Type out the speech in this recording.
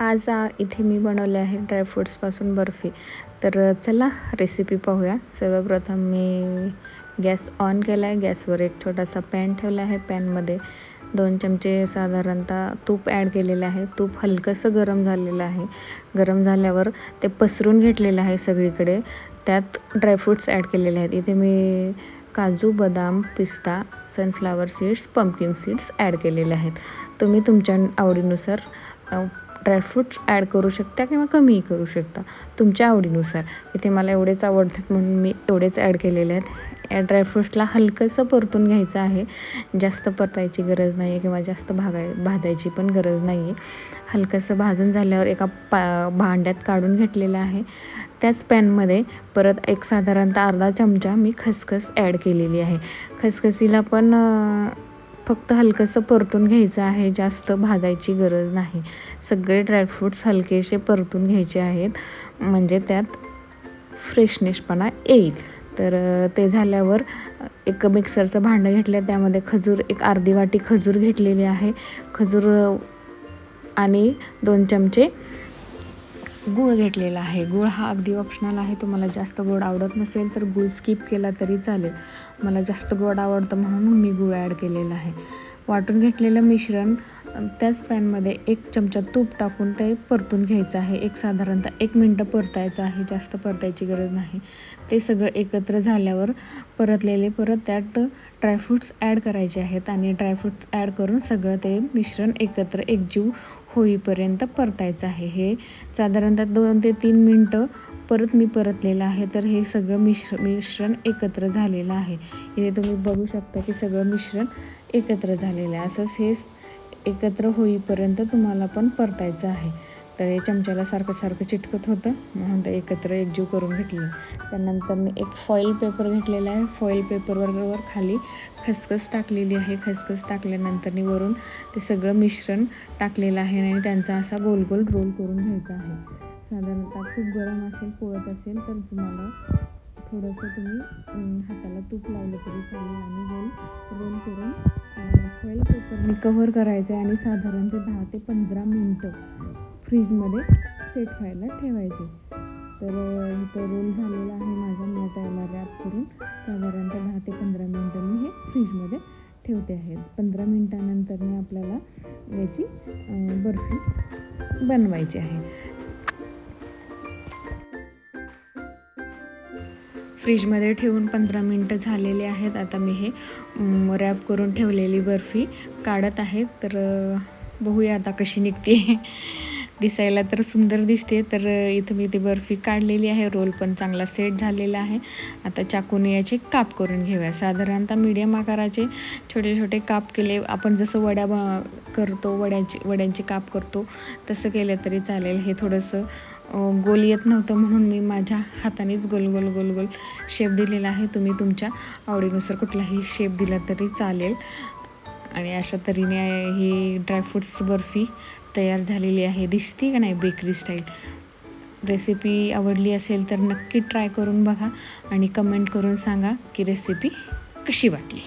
आज इथे मी बनवले आहे ड्रायफ्रूट्सपासून बर्फी. तर चला रेसिपी पाहूया. सर्वप्रथम मी गॅस ऑन केला आहे गॅसवर एक छोटासा पॅन ठेवला आहे. पॅनमध्ये दोन चमचे साधारणतः तूप ॲड केलेलं आहे. तूप हलकंसं गरम झालेलं आहे. गरम झाल्यावर ते पसरून घेतलेलं आहे सगळीकडे. त्यात ड्रायफ्रूट्स ॲड केलेले आहेत. इथे मी काजू बदाम पिस्ता sunflower seeds pumpkin seeds add केलेले आहेत. तुम्ही तुमच्या आवडीनुसार ड्रायफ्रूट्स ॲड करू शकता किंवा कमीही करू शकता. तुमच्या आवडीनुसार. इथे मला एवढेच आवडतात म्हणून मी एवढेच ॲड केलेले आहेत. या ड्रायफ्रूट्सला हलकंसं परतून घ्यायचं आहे. जास्त परतायची गरज नाही आहे किंवा जास्त भागाय भाजायची पण गरज नाही आहे हलकंसं भाजून झाल्यावर एका पा भांड्यात काढून घेतलेलं आहे. त्याच पॅनमध्ये परत एक साधारणतः अर्धा चमचा मी खसखस ॲड केलेली आहे. खसखसीला पण फक्त हलकंसं परतून घ्यायचं आहे जास्त भाजायची गरज नाही. सगळे ड्रायफ्रूट्स हलकेसे परतून घ्यायचे आहेत. म्हणजे त्यात फ्रेशनेसपणा येईल. तर ते झाल्यावर एक मिक्सरचं भांडं घेतलं त्यामध्ये खजूर एक अर्धी वाटी खजूर घेतलेली आहे. खजूर आणि दोन चमचे गूळ घेतलेला आहे. गूळ हा अगदी ऑप्शनल आहे. तुम्हाला जास्त गोड आवडत नसेल तर गूळ स्किप केला तरी चालेल. मला जास्त गोड आवडतं म्हणून मी गूळ ॲड केलेला आहे. वाटून घेतलेलं मिश्रण त्याच पॅनमध्ये एक चमचा तूप टाकून ते परतून घ्यायचं आहे. एक साधारणतः एक मिनटं परतायचं आहे. जास्त परतायची गरज नाही. ते सगळं एकत्र झाल्यावर परतलेले परत त्यात ड्रायफ्रूट्स ॲड करायचे आहेत आणि ड्रायफ्रूट्स ॲड करून सगळं ते मिश्रण एकत्र एकजीव होईपर्यंत परतायचं आहे. हे साधारणतः दोन ते तीन मिनटं परत मी परतलेलं आहे तर हे सगळं मिश्र मिश्रण एकत्र झालेलं आहे. इथे तुम्ही बघू शकता की सगळं मिश्रण एकत्र झालेलं आहे. असंच हे एकत्र होईपर्यंत तुम्हाला पण परतायचं आहे. तर हे चमच्याला सारखं सारखं चिटकत होतं. म्हणून ते एकत्र एकजीव करून घेतलं. त्यानंतर मी एक फॉईल पेपर घेतलेला आहे. फॉईल पेपरवर खाली खसखस टाकलेली आहे. खसखस टाकल्यानंतर वरून ते सगळं मिश्रण टाकलेलं आहे आणि त्यांचा असा गोल गोल रोल करून घ्यायचा आहे. साधारणतः खूप गरम असेल पोळत असेल तर तुम्हाला थोडंसं तुम्ही हाताला तूप लावलं तरी चालेल आणि गोल रोल करून फॉईल पेपरने कव्हर करायचं आहे आणि साधारण ते दहा ते पंधरा मिनटं फ्रीजमध्ये सेट व्हायला ठेवायचे. तर इथं रोल झालेला आहे माझा मी आता याला रॅप करून. साधारणतः दहा ते पंधरा मिनटं मी हे फ्रीजमध्ये ठेवते आहे. पंधरा मिनटानंतर मी आपल्याला याची बर्फी बनवायची आहे. फ्रीजमध्ये ठेवून पंधरा मिनटं झालेले आहेत. आता मी हे रॅप करून ठेवलेली बर्फी काढत आहे. तर बघूया आता कशी निघते. दिसायला तर सुंदर दिसते. तर इथं मी ती बर्फी काढलेली आहे. रोल पण चांगला सेट झालेला आहे. आता चाकूने याचे काप करून घेऊया. साधारणतः मीडियम आकाराचे छोटे छोटे काप केले. आपण जसं वड्या ब करतो वड्याचे वड्यांचे काप करतो तसं केलं तरी चालेल. हे थोडंसं गोल येत नव्हतं म्हणून मी माझ्या हातानेच गोल गोल गोल गोल शेप दिलेला आहे. तुम्ही तुमच्या आवडीनुसार कुठलाही शेप दिला तरी चालेल. आणि अशा तऱ्हेने ही ड्रायफ्रूट्स बर्फी तयार झालेली आहे. दिसते का नाही बेकरी स्टाईल रेसिपी आवडली असेल तर नक्की ट्राय करून बघा आणि कमेंट करून सांगा की रेसिपी कशी वाटली.